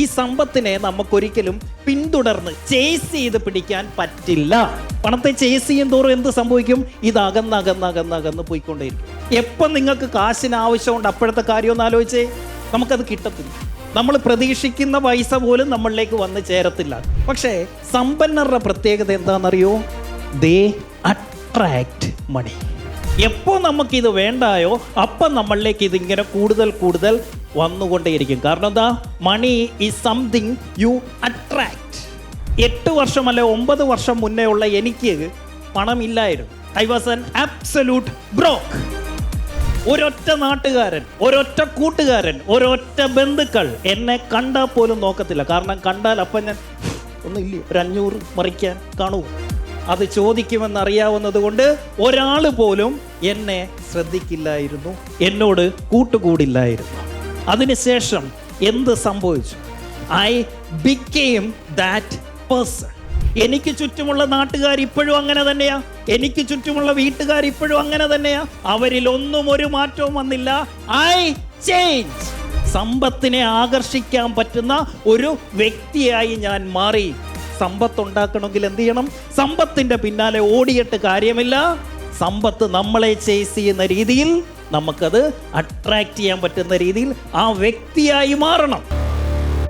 ഈ സമ്പത്തിനെ നമുക്കൊരിക്കലും പിന്തുടർന്ന് ചേസ് ചെയ്ത് പിടിക്കാൻ പറ്റില്ല. പണത്തെ ചേസ് ചെയ്യും തോറും എന്ത് സംഭവിക്കും? ഇത് അകന്ന് അകന്ന് അകന്ന് അകന്ന് പോയിക്കൊണ്ടേയിരിക്കും. എപ്പം നിങ്ങൾക്ക് കാശിന് ആവശ്യമുണ്ട് അപ്പോഴത്തെ കാര്യം ഒന്ന് ആലോചിച്ചേ. നമുക്കത് കിട്ടത്തില്ല. നമ്മൾ പ്രതീക്ഷിക്കുന്ന പൈസ പോലും നമ്മളിലേക്ക് വന്ന് ചേരത്തില്ല. പക്ഷേ സമ്പന്നരുടെ പ്രത്യേകത എന്താണെന്നറിയോ? ദേ അട്രാക്റ്റ് മണി എപ്പോൾ നമുക്കിത് വേണ്ടായോ അപ്പം നമ്മളിലേക്ക് ഇതിങ്ങനെ കൂടുതൽ കൂടുതൽ വന്നുകൊണ്ടേയിരിക്കും. കാരണം എന്താ? Money is something you attract എട്ട് വർഷം അല്ലെ ഒമ്പത് വർഷം മുന്നേ ഉള്ള എനിക്ക് പണമില്ലായിരുന്നു. I was an absolute broke ഒരൊറ്റ നാട്ടുകാരൻ ഒരൊറ്റ കൂട്ടുകാരൻ ഒരൊറ്റ ബന്ധുക്കൾ എന്നെ കണ്ടാൽ പോലും നോക്കത്തില്ല. കാരണം കണ്ടാൽ അപ്പം ഞാൻ ഒന്നില്ലേ ഒരു അഞ്ഞൂറ് മറിക്കാൻ കാണൂ. അത് ചോദിക്കുമെന്ന് അറിയാവുന്നത് കൊണ്ട് ഒരാൾ പോലും എന്നെ ശ്രദ്ധിക്കില്ലായിരുന്നു. എന്നോട് കൂട്ടുകൂടില്ലായിരുന്നു. അതിനുശേഷം എന്ത് സംഭവിച്ചു? ഐ ബിക്കെയിം ദാറ്റ് പേഴ്സൺ എനിക്ക് ചുറ്റുമുള്ള നാട്ടുകാർ ഇപ്പോഴും അങ്ങനെ തന്നെയാ. എനിക്ക് ചുറ്റുമുള്ള വീട്ടുകാർ ഇപ്പോഴും അങ്ങനെ തന്നെയാ. അവരിൽ ഒന്നും ഒരു മാറ്റവും വന്നില്ല. ഐ ചേഞ്ച് സമ്പത്തിനെ ആകർഷിക്കാൻ പറ്റുന്ന ഒരു വ്യക്തിയായി ഞാൻ മാറി. സമ്പത്ത് ഉണ്ടാക്കണമെങ്കിൽ എന്ത് ചെയ്യണം? സമ്പത്തിന്റെ പിന്നാലെ ഓടിയിട്ട് കാര്യമില്ല. സമ്പത്ത് നമ്മളെ ചേസ് ചെയ്യുന്ന രീതിയിൽ നമുക്കത് അട്രാക്ട് ചെയ്യാൻ പറ്റുന്ന രീതിയിൽ ആ വ്യക്തിയായി മാറണം.